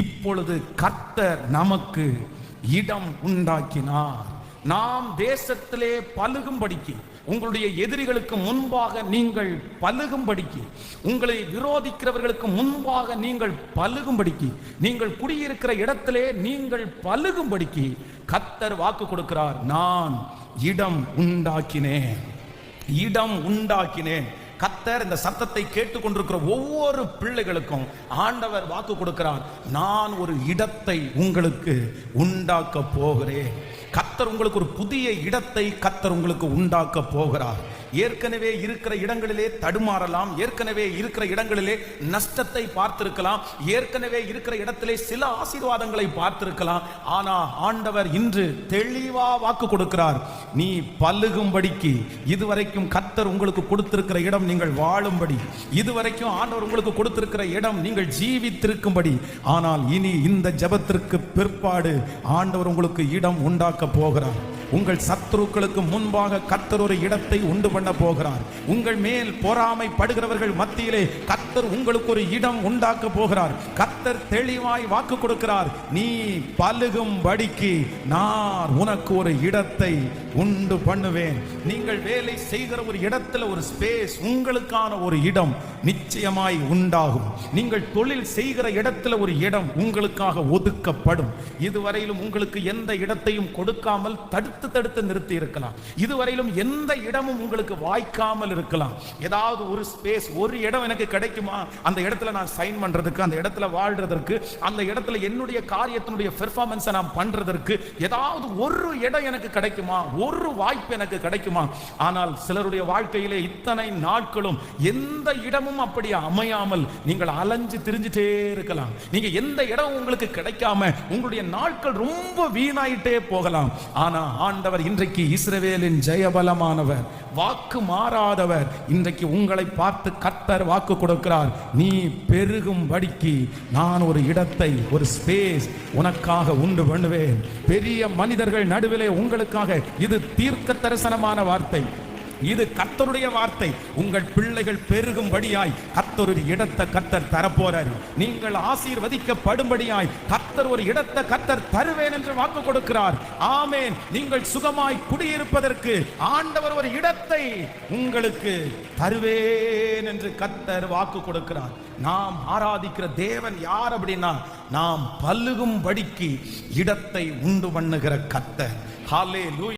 இப்பொழுது கர்த்தர் நமக்கு இடம் உண்டாக்கினார். நாம் தேசத்திலே பழுகும்படிக்கு உங்களுடைய எதிரிகளுக்கு முன்பாக நீங்கள் பழுகும்படிக்கு உங்களை விரோதிக்கிறவர்களுக்கு முன்பாக நீங்கள் பழுகும்படிக்கு நீங்கள் குடியிருக்கிற இடத்திலே நீங்கள் பழுகும்படிக்கு கத்தர் வாக்கு கொடுக்கிறார். நான் இடம் உண்டாக்கினேன். இடம் உண்டாக்கினேன். கத்தர் இந்த சத்தத்தை கேட்டுக்கொண்டிருக்கிற ஒவ்வொரு பிள்ளைகளுக்கும் ஆண்டவர் வாக்கு கொடுக்கிறார். நான் ஒரு இடத்தை உங்களுக்கு உண்டாக்க போகிறேன். கத்தர் உங்களுக்கு ஒரு புதிய இடத்தை கத்தர் உங்களுக்கு உண்டாக்க போகிறார். ஏற்கனவே இருக்கிற இடங்களிலே தடுமாறலாம். ஏற்கனவே இருக்கிற இடங்களிலே நஷ்டத்தை பார்த்திருக்கலாம். ஏற்கனவே இருக்கிற இடத்திலே சில ஆசீர்வாதங்களை பார்த்திருக்கலாம். ஆனா ஆண்டவர் இன்று தெளிவா வாக்கு கொடுக்கிறார். நீ பல்லுகும்படிக்கு இதுவரைக்கும் கத்தர் உங்களுக்கு கொடுத்திருக்கிற இடம் நீங்கள் வாழும்படி. இதுவரைக்கும் ஆண்டவர் உங்களுக்கு கொடுத்திருக்கிற இடம் நீங்கள் ஜீவித்திருக்கும்படி. ஆனால் இனி இந்த ஜெபத்திற்கு பிற்பாடு ஆண்டவர் உங்களுக்கு இடம் உண்டாக்க போகிறார். உங்கள் சத்துருக்களுக்கு முன்பாக கத்தர் ஒரு இடத்தை உண்டு பண்ண போகிறார். உங்கள் மேல் பொறாமை படுகிறவர்கள் மத்தியிலே கத்தர் உங்களுக்கு ஒரு இடம் உண்டாக்க போகிறார். கத்தர் தெளிவாய் வாக்கு கொடுக்கிறார். நீ பழுகும் படிக்கு நான் உனக்கு ஒரு இடத்தை உண்டு பண்ணுவேன். நீங்கள் வேலை செய்கிற ஒரு இடத்துல ஒரு ஸ்பேஸ் உங்களுக்கான ஒரு இடம் நிச்சயமாய் உண்டாகும். நீங்கள் தொழில் செய்கிற இடத்துல ஒரு இடம் உங்களுக்காக ஒதுக்கப்படும். இதுவரையிலும் உங்களுக்கு எந்த இடத்தையும் கொடுக்காமல் தடுத்து தடுத்து நிறுத்தி இருக்கலாம். இதுவரையிலும் எந்த இடமும் உங்களுக்கு வாய்க்காமல் இருக்கலாம். ஏதாவது ஒரு ஸ்பேஸ் ஒரு இடம் எனக்கு கிடைக்குமா? அந்த இடத்துல நான் சைன் பண்றதுக்கு அந்த இடத்துல வாழ்றதற்கு அந்த இடத்துல என்னுடைய காரியத்தினுடைய பெர்ஃபார்மன்ஸை நான் பண்றதற்கு ஏதாவது ஒரு இடம் எனக்கு கிடைக்குமா? ஒரு வாய்ப்பு எனக்கு கிடைக்குமா? ஆனால் சிலருடைய வாழ்க்கையிலே இத்தனை நாட்களும் எந்த இடமும் அப்படி அமையாமல் நீங்கள் அலைஞ்சு திரிஞ்சுட்டே இருக்கலாம். நீங்க எந்த இடம் உங்களுக்கு கிடைக்காம உங்களுடைய நாட்கள் ரொம்ப வீணாயிட்டே போகலாம். ஆனா ஆண்டவர் இன்றைக்கு இஸ்ரவேலின் ஜெயபலமானவர். வாக்கு மாறாதவர் இன்றைக்கு உங்களை பார்த்து கர்த்தர் வாக்கு கொடுக்கிறார். நீ பெருகும்படிக்கு நான் ஒரு இடத்தை ஒரு ஸ்பேஸ் உனக்காக உண்டு பண்ணுவேன். பெரிய மனிதர்கள் நடுவிலே உங்களுக்காக இது தீர்க்க தரிசனமான வார்த்தை. இது கத்தருடைய வார்த்தை. உங்கள் பிள்ளைகள் பெருகும்படியாய் கத்தர் ஒரு இடத்தை கத்தர் தரப்போறார். நீங்கள் ஆசீர்வதிக்கப்படும்படியாய் கத்தர் ஒரு இடத்தை கத்தர் தருவேன் என்று வாக்கு கொடுக்கிறார். ஆமேன். நீங்கள் சுகமாய் குடியிருப்பதற்கு ஆண்டவர் ஒரு இடத்தை உங்களுக்கு தருவேன் என்று கத்தர் வாக்கு கொடுக்கிறார். நாம் ஆராதிக்கிற தேவன் யார் அப்படின்னா நாம் பல்லுகும்படிக்கு இடத்தை உண்டு பண்ணுகிற கத்தர் ஹாலே லூய்